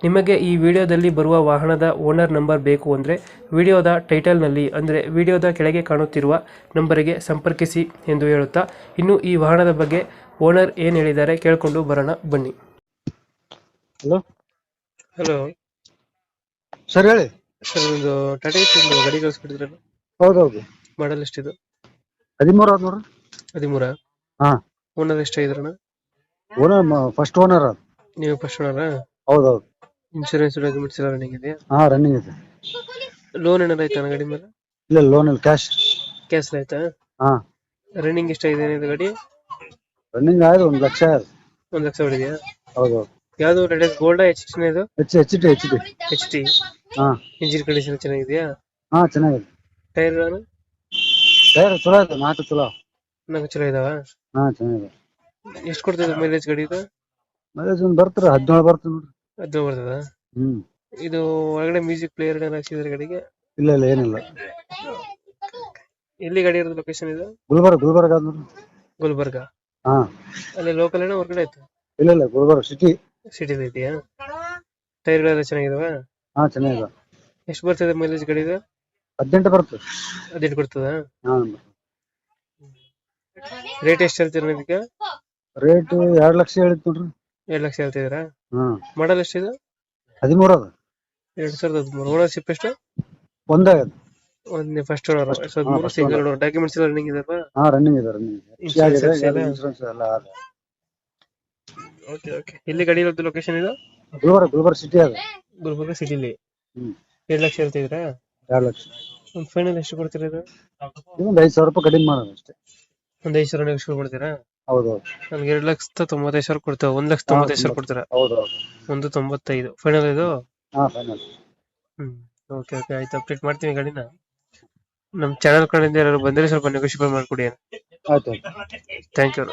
ನಿಮಗೆ ಈ ವಿಡಿಯೋದಲ್ಲಿ ಬರುವ ವಾಹನದ ಓನರ್ ನಂಬರ್ ಬೇಕು ಅಂದರೆ ವಿಡಿಯೋದ ಟೈಟಲ್ನಲ್ಲಿ ಅಂದರೆ ವಿಡಿಯೋದ ಕೆಳಗೆ ಕಾಣುತ್ತಿರುವ ನಂಬರಿಗೆ ಸಂಪರ್ಕಿಸಿ ಎಂದು ಹೇಳುತ್ತಾ ಇನ್ನು ಈ ವಾಹನದ ಬಗ್ಗೆ ಓನರ್ ಏನು ಹೇಳಿದ್ದಾರೆ ಕೇಳಿಕೊಂಡು ಬರೋಣ ಬನ್ನಿ. ಹಲೋ? ಹಲೋ? ಸರ್ ಹೇಳಿ. ಸರ್ ಒಂದು ಟಾಟಾ ಒಂದು ಗಾಡಿ ಕಳಿಸ್ಬಿಟ್ಟಿದ್ರಲ್ಲ ಹೌದೌದು. ಮಾಡಲ್ ಎಷ್ಟಿದು? ಹದಿಮೂರು ನೋಡ್ರಿ ಹದಿಮೂರ? ಹಾ. ಓನರ್ ಎಷ್ಟಾಗಿದ್ರಣ ಓನರ್ ಫಸ್ಟ್ ಓನರ್ ಅದ್. ನೀವು ಫಸ್ಟ್ ಓನರ ಹೌದೌದು. ಇನ್ಶೂರೆನ್ಸ್ ಡಾಕ್ಯುಮೆಂಟ್ಸ್ ಎಲ್ಲ ರನ್ನಿಂಗ್ ಇದೆಯಾ? ಹಾ ರನ್ನಿಂಗ್ ಇದೆ. ಲೋನ್ ಏನಾರ ಆಯ್ತಾ ಗಾಡಿ ಮೇಲೆ? ಇಲ್ಲ ಲೋನ್ ಇಲ್ಲ ಕ್ಯಾಶ್ ಕ್ಯಾಶ್ ಆಯ್ತಾ? ಹಾ. ರನ್ನಿಂಗ್ ಇಷ್ಟ ಇದು ಗಾಡಿ? ರನ್ನಿಂಗ್ ಆಯ್ತು ಒಂದ್ ಲಕ್ಷ ಒಂದ್ ಲಕ್ಷ ಹೊಡಿದೆಯಾ? ಹೌದೌದು ಯಾವುದು ಲೇಟೆಸ್ಟ್ ಗೋಲ್ಡ್ ಎಚ್ ಇದು? H H T H T H T ಹಾ. ಇಂಜಿನ್ ಕಂಡೀಷನ್ ಚೆನ್ನಾಗಿದೆಯಾ? ಹಾ ಚೆನ್ನಾಗಿದೆ. ಟೈರ್ ಟೈರ್ ಚಲೋ ಐತೆ ನಾಲ್ಕು ಚಲೋ. ನಾಲ್ಕು ಚಲೋ ಇದಾವ? ಹಾ ಚೆನ್ನಾಗಿದೆ. ಎಷ್ಟು ಕೊಡ್ತದೆ ಮೈಲೇಜ್ ಗಾಡಿ ಇದು? ಮೈಲೇಜ್ ಒಂದ್ ಬರ್ತಾರೆ ಹದಿನೇಳು ಬರ್ತದೆ ನೋಡ್ರಿ. ಹದಿನೇಳು ಬರ್ತದ? ಹ್ಮ್. ಇದು ಒಳಗಡೆ ಮ್ಯೂಸಿಕ್ ಪ್ಲೇಯರ್ ಏನಾದ್ರು ಹಾಕ್ಸಿದ್ರೆ ಗಾಡಿಗೆ? ಇಲ್ಲ ಇಲ್ಲ ಏನಿಲ್ಲ. ಎಲ್ಲಿ ಗಾಡಿ ಇರೋದು ಲೊಕೇಶನ್ ಇದು? ಗುಲ್ಬರ್ಗ ಗುಲ್ಬರ್ಗ ಗುಲ್ಬರ್ಗ? ಹಾ. ಅಲ್ಲಿ ಲೋಕಲ್ ಏನೋ ಹೊರಗಡೆ ಆಯ್ತು ಇಲ್ಲ ಇಲ್ಲ ಗುಲ್ಬರ್ಗ ಸಿಟಿ ಸಿಟಿ ಇದೆಯಾ? ಟೈರ್ಗಳೆಲ್ಲ ಚೆನ್ನಾಗಿದಾವ? ಹಾ ಚೆನ್ನಾಗಿದೆ ಎಷ್ಟು ಬರ್ತದೆ ಮೈಲೇಜ್ ಗಾಡಿ ಇದು? ಹದಿನೆಂಟು ಬರ್ತದೆ. ಹದಿನೆಂಟು ಕೊಡ್ತದ ಹಾ ರೇಟ್ ಎಷ್ಟು ಹೇಳ್ತೀರ ಇದಕ್ಕೆ? ರೇಟ್ ಎರಡು ಲಕ್ಷ ಹೇಳಿದ್ ನೋಡ್ರಿ. ಎರಡು ಲಕ್ಷ ಹೇಳ್ತಿದ್ದೀರಾ? ಹ್ಮ್. ಮಾಡಲ್ ಎಷ್ಟಿದೆ ಹದಿಮೂರು ಅದ ಎರಡು ಸಾವಿರದ ಹದಿಮೂರು. ಓನರ್ಶಿಪ್ ಎಷ್ಟು? ಒಂದಾಗದ. ಒಂದ್ ಫಸ್ಟ್ ಓನರ್ ಹದಿಮೂರು ಸಿಂಗಲ್. ಓನರ್ ಡಾಕ್ಯುಮೆಂಟ್ಸ್ ಎಲ್ಲ ರನ್ನಿಂಗ್ ಇದಪ್ಪ ಹಾ ರನ್ನಿಂಗ್ ಇದೆ ರನ್ನಿಂಗ್? ಇನ್ಶೂರೆನ್ಸ್ ಎಲ್ಲ. ಓಕೆ ಓಕೆ ಇಲ್ಲಿ ಗಾಡಿ ಇರೋದು ಲೊಕೇಶನ್ ಇದು? ಗುಲ್ಬರ್ಗ ಗುಲ್ಬರ್ಗ ಸಿಟಿ ಅದ. ಗುಲ್ಬರ್ಗ ಸಿಟಿಲಿ. ಹ್ಮ್. ಎರಡು ಲಕ್ಷ ಹೇಳ್ತಿದ್ದೀರಾ? ಎರಡ್ ಲಕ್ಷ. ಒಂದು ಫೈನಲ್ ಎಷ್ಟು ಕೊಡ್ತೀರಾ ಇದು? ಇದೊಂದ್ ಐದ್ ಸಾವಿರ ರೂಪಾಯಿ ಕಡಿಮೆ ಮಾಡೋದು ಅಷ್ಟೇ. ಒಂದ್ ಐದು ಸಾವಿರ ನೆಕ್ಸ್ಟ್ ಕೊಡ್ತೀರಾ? ಹೌದೌದು. ನನ್ಗೆ ಎರಡು ಲಕ್ಷದ ತೊಂಬತ್ತೈದು ಸಾವಿರ ಕೊಡ್ತೇವೆ ಒಂದ್ ಲಕ್ಷ ತೊಂಬತ್ತೈದು ಸಾವಿರ ಕೊಡ್ತೀರಾ. ಹೌದು ಒಂದು ತೊಂಬತ್ತೈದು. ಫೈನಲ್ ಇದು? ಹಾ ಫೈನಲ್ ಹ್ಮ್. ಓಕೆ ಓಕೆ ಆಯ್ತು ಅಪ್ಡೇಟ್ ಮಾಡ್ತೀನಿ ಗಾಡಿನ. ನಮ್ಮ ಚಾನಲ್ ಕಡೆಯಿಂದ ಯಾರು ಬಂದರೆ ಸ್ವಲ್ಪ ನೆಗೋಷಿಯೇಟ್ ಮಾಡ್ಕೊಡಿ ಆಯ್ತು ಆಯ್ತು. Thank you